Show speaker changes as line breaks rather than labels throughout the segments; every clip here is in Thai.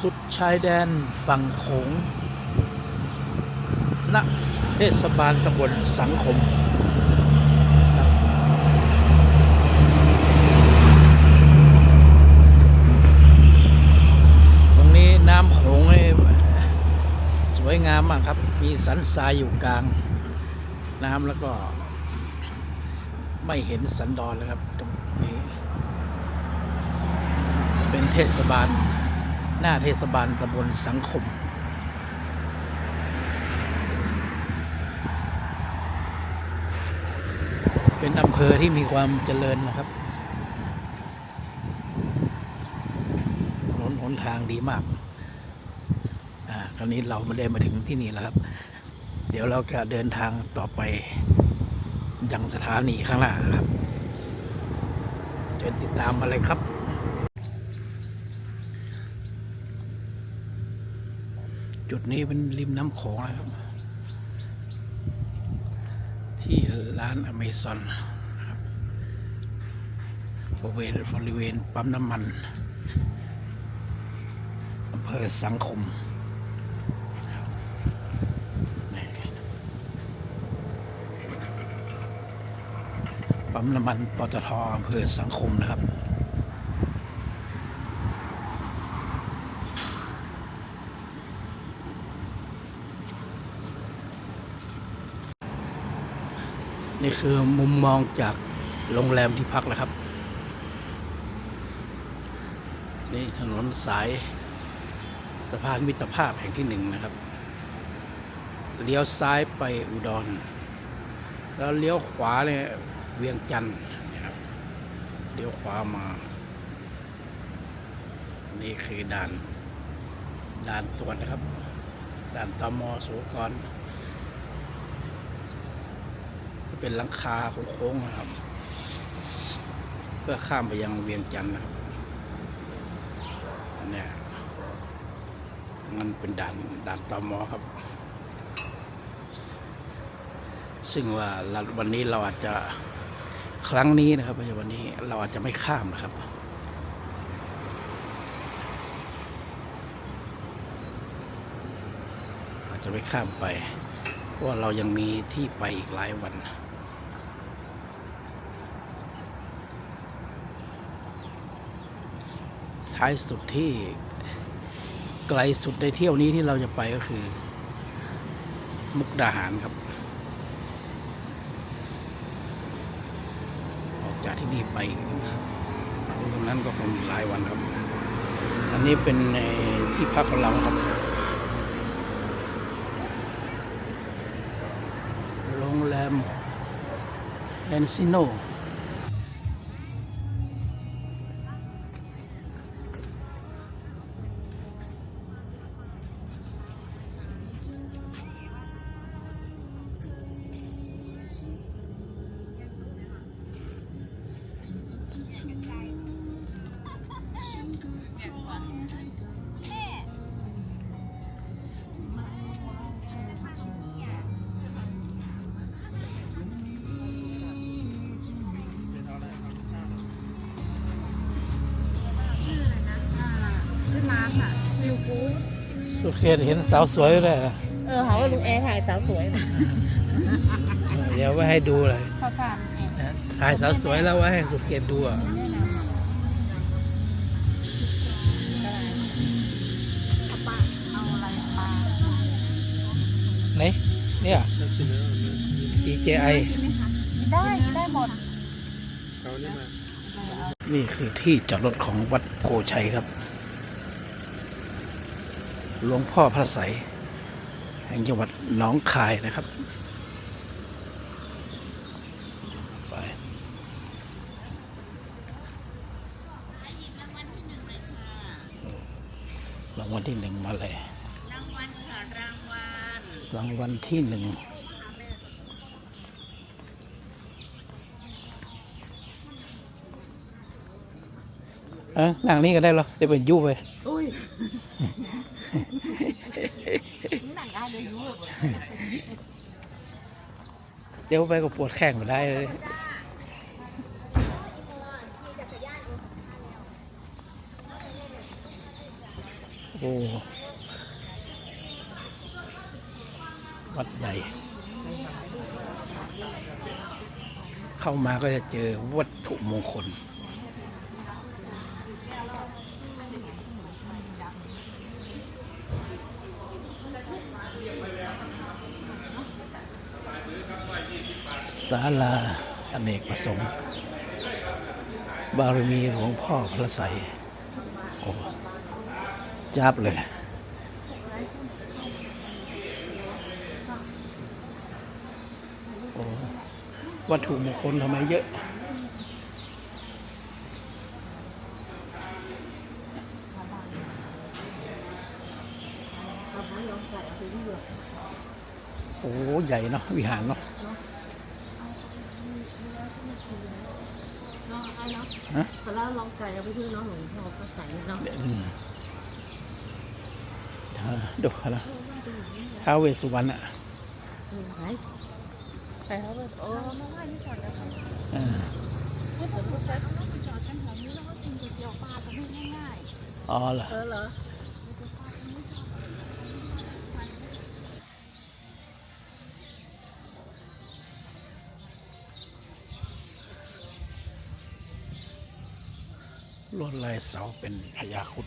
สุดชายแดนฝั่งโขงณเทศบาลตำบลสังคมตรงนี้น้ำโขงนี่สวยงามมากครับ มีสันทรายอยู่กลาง น้ำแล้วก็ ไม่เห็นสันดอนเลยครับ ตรงนี้ เป็นเทศบาล หน้าเทศบาลตำบลสังคม เป็นอำเภอที่มีความเจริญนะครับถนนหนทางดีมาก อ่าคราวนี้เราไม่ได้มาถึงที่นี่แล้วครับ เดี๋ยวเราจะเดินทางต่อไปยังสถานีข้างหน้าครับเชิญติดตามมาเลยครับ จุดนี้เป็นริมน้ำโขงนะครับ ที่ร้านอเมซอนนะครับบริเวณบริเวณปั๊มน้ำมันอำเภอสังคมปั๊มน้ำมันปตทอำเภอสังคมนะครับ นี่คือมุมมองจากโรงแรมที่พักแล้วครับ นี่ถนนสายสะพานมิตรภาพแห่งที่หนึ่งนะครับ เลี้ยวซ้ายไปอุดร แล้วเลี้ยวขวาเนี่ยเวียงจันทร์นะครับเลี้ยวขวามา นี่คือด่านด่านตรวจนะครับ ด่านตมสุกร เป็นหลังคาโค้งๆนะครับ เพื่อข้ามไปยังเวียงจันทร์นะครับเนี่ยมันเป็นด่านด่านตมครับ ซึ่งว่าวันนี้เราอาจจะครั้งนี้นะครับไม่ใช่วันนี้เราอาจจะไม่ข้ามนะครับอาจจะไม่ข้ามไป เพราะว่าเรายังมีที่ไปอีกหลายวัน ท้ายสุดที่ไกลสุดในเที่ยวนี้ที่เราจะไปก็คือ มุกดาหารครับ ออกจากที่นี่ไปตรงนั้นก็คงหลายวันครับ อันนี้เป็นในที่พักของเราครับโรงแรมแอนซิโน สุเขตเห็นสาวสวยเลยเหรอ
เออเขาว่าลุงแอร์ถ่ายสาวสวยนะ
เดี๋ยวไว้ให้ดูเลย
เขาทานแอร์
นะถ่ายสาวสวยแล้วไว้ให้สุเขตดูอะ
แนะนำเอาปลาเอาอะไรปลา
ไหนเนี่ย DJI
ได้ได้หมด
นี่คือที่จอดรถของวัดโพชัยครับ หลวงพ่อพระไสยแห่งจังหวัดหนองคายนะครับไปรางวัลที่หนึ่งมาเลย
รางวัลค่ะรางวัล
รางวัลที่หนึ่งเอะนั่งนี่ก็ได้หรอเดี๋ยวเป็นยุไป
อุ้ยหนังอา เดี๋ยว
ไปก็ปวดแข้งมาได้เลยโอ้วัดใหญ่เข้ามาก็จะเจอวัตถุมงคล ศาลาอเนกประสงค์ บารมีหลวงพ่อพระไสยโอ้จับเลยโอ้วัตถุมงคลทำไมเยอะโอ้ใหญ่เนาะวิหารเนาะ
เนาะ ไอ้เนาะ
ฮะ
แต่แล้วลองไก่เอาไปด้วยเนาะหลวงพ่อก็ใส่เนาะ
อืมอ่าดูนะท้าวเวสสุวรรณอะ
ไหนใส่เขาไปโอ้มาไหว้ที่ก่อนนะคะ
อ่า
พูดถึงพูดไปเขาต้องไปจอดกันแถวนี้แล้วก็กินก๋วยเตี๋ยวปลากันให้ง่าย
อ๋อเหรอ
ๆเออเหรอ
ลวดลายเสาเป็นพญาคุด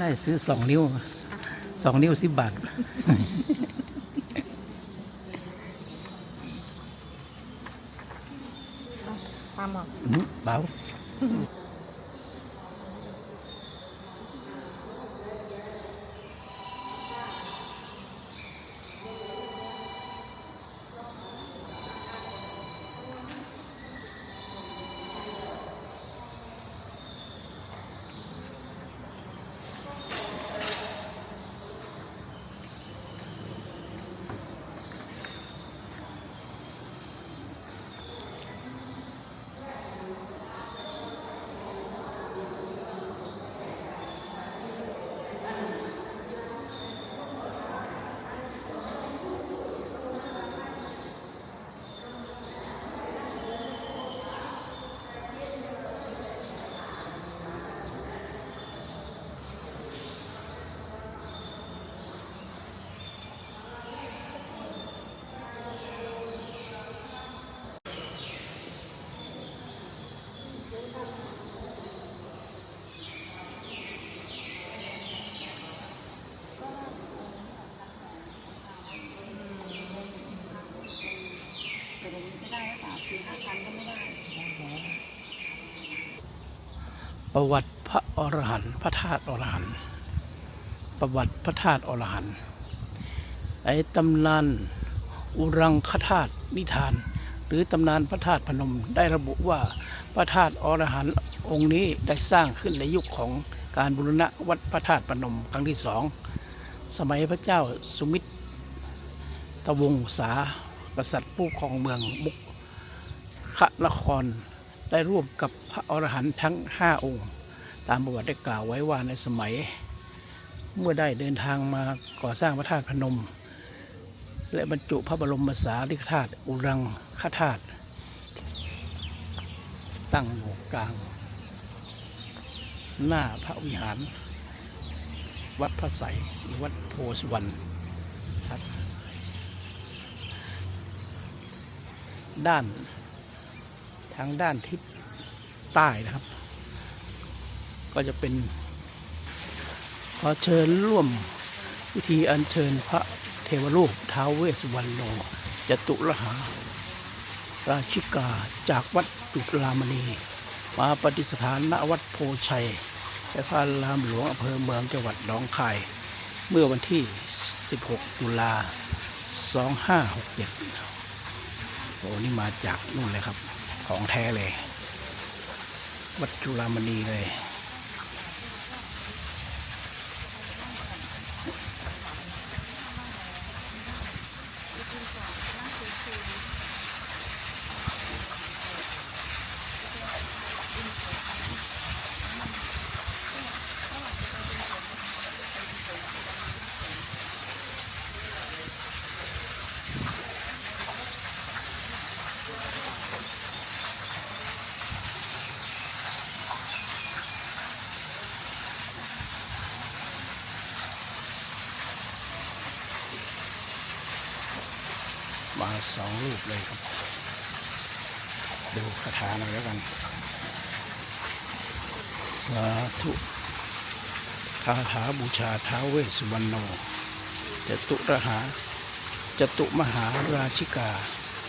ได้ซื้อสองนิ้วสองนิ้วสิบบาท
ตา
ประวัติพระอรหันต์พระธาตุอรหันต์ประวัติพระธาตุอรหันต์ไอ้ตำนานอุรังคธาตุนิทาน หรือตำนานพระธาตุพนมได้ระบุว่า พระธาตุอรหันต์องค์นี้ได้สร้างขึ้นในยุคของการบูรณะวัดพระธาตุพนมครั้งที่สองสมัยพระเจ้าสุมิตรวงศากษัตริย์ผู้ครองเมืองมุกขนครได้ร่วมกับพระอรหันต์ทั้งห้าองค์ ตามประวัติได้กล่าวไว้ว่าในสมัย เมื่อได้เดินทางมาก่อสร้างพระธาตุพนม และบรรจุพระบรมสารีริกธาตุอุรังคธาตุ ตั้งอยู่กลาง หน้าพระวิหาร วัดพระไสยหรือวัดโพสวรรณครับด้านทางด้านทิศใต้นะครับ ก็จะเป็นขอเชิญร่วมพิธีอัญเชิญพระเทวรูปท้าวเวสสุวรรณโนจตุรหา ราชิกาจากวัดจุฬามณี มาปฏิสถานณวัดโพชัยแพระรามหลวงอำเภอเมืองจังหวัดหนองคาย เมื่อวันที่ 16 ตุลา 2567โอ้นี่มาจากนู่นเลยครับ ของแท้เลย วัดจุฬามณีเลย มาสองรูปเลยครับ ดูคาถาหน่อยแล้วกันสาธุคาถาบูชาท้าวเวสสุวรรณโนจตุรหาจตุมหาราชิกา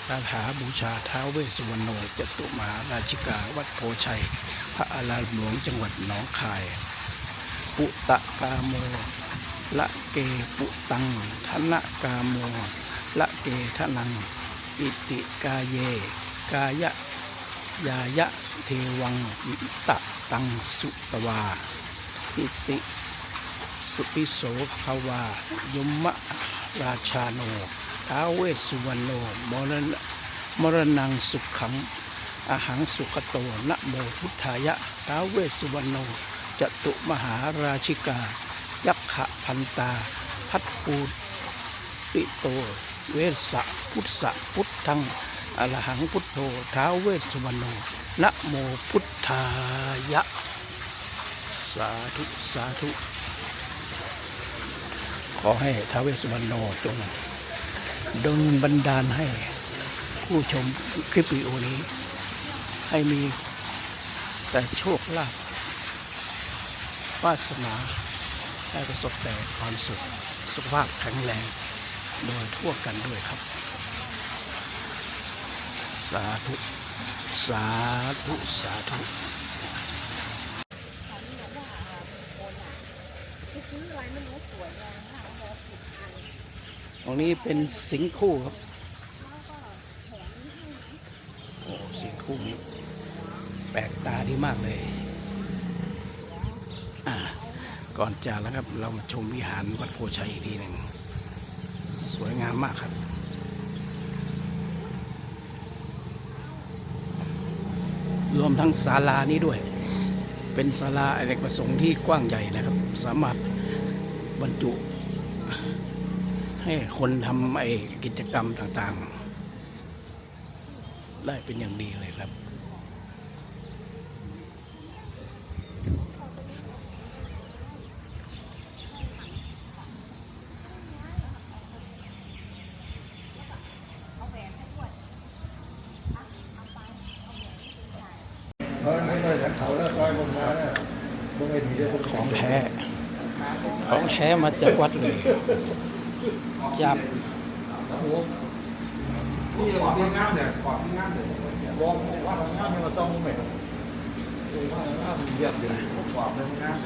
คาถาบูชาท้าวเวสสุวรรณโนจตุมหาราชิกา วัดโพชัย พระอารามหลวงจังหวัดหนองคาย ปุตตะกาโมละเกปุตังธนกาโม ละเกทะนัง อิติกาเย กายะยายะเทวังอิตะตังสุตวา อิติสุปิโสภาวายมะราชาโนท้าเวสุวรรณโนมรณมรณังสุขขังอาหังสุขโตนะโมพุทธายะท้าเวสุวรรณโนจตุมหาราชิกา ยักขะพันตา พัดปูปิโต เวสสะพุทธะพุทธังอรหังพุทโธท้าวเวสสุวรรณโนนะโมพุทธายะ สาธุสาธุ ขอให้ท้าวเวสสุวรรณโนจงดลบันดาลให้ผู้ชมคลิปวิดีโอนี้ ให้มีแต่โชคลาภวาสนาได้ประสบแต่ความสุข สุขภาพแข็งแรง โดยทั่วกันด้วยครับ สาธุ สาธุ สาธุตรงนี้เป็นสิงคู่ครับ โอ้สิงคู่นี้แปลกตาดีมากเลย อ่า ก่อนจากแล้วครับ เรามาชมวิหารวัดโพชัยอีกทีหนึ่ง วยงามมากครับ รวมทั้งศาลานี้ด้วย เป็นศาลาอเนกประสงค์ที่กว้างใหญ่นะครับ สามารถบรรจุ ให้คนทำไอ้กิจกรรมต่างๆ ได้เป็นอย่างดีเลยครับ ของแท้ ของแท้มาจากวัดเลย จับ
นี่ขอดที่งามเนี่ยขอดที่งามเนี่ยบอกว่าเรางามเนี่ยเราต้องไม่เรียบเลยพวกความเรื่องงาน